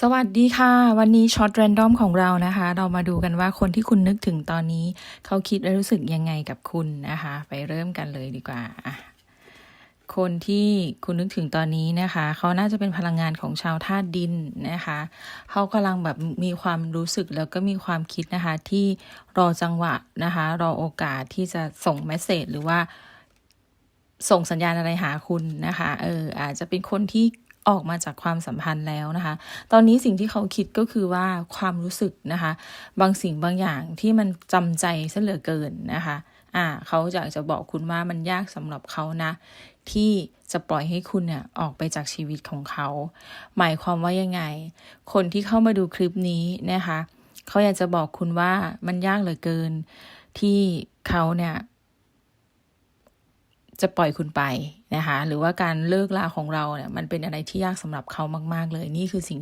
สวัสดีค่ะ วันนี้ช็อตแรนดอมของเรานะคะ เรามาดูกันว่าคนที่คุณนึกถึงตอนนี้ เขาคิดและรู้สึกยังไงกับคุณนะคะ ไปเริ่มกันเลยดีกว่าคนที่คุณนึกถึงตอนนี้นะคะ เขาน่าจะเป็นพลังงานของชาวธาตุดินนะคะ เขากำลังแบบมีความรู้สึกแล้วก็มีความคิดนะคะ ที่รอจังหวะนะคะ รอโอกาสที่จะส่งเมสเซจหรือว่าส่งสัญญาณอะไรหาคุณนะคะ เอออาจจะเป็นคนที่ ออกมาจากความสัมพันธ์แล้วนะคะ ตอนนี้สิ่งที่เขาคิดก็คือว่าความรู้สึกนะคะ บางสิ่งบางอย่างที่มันจำใจซะเหลือเกินนะคะ อ่า เขาอยากจะบอกคุณว่ามันยากสำหรับเขานะ ที่จะปล่อยให้คุณเนี่ยออกไปจากชีวิตของเขา หมายความว่ายังไง คนที่เข้ามาดูคลิปนี้นะคะ เขาอยากจะบอกคุณว่ามันยากเหลือเกิน ที่เขาเนี่ย จะปล่อยคุณไปนะคะ หรือว่าการเลิกลาของเราเนี่ยมันเป็นอะไรที่ยากสำหรับเขามาก ๆ เลยนี่คือสิ่ง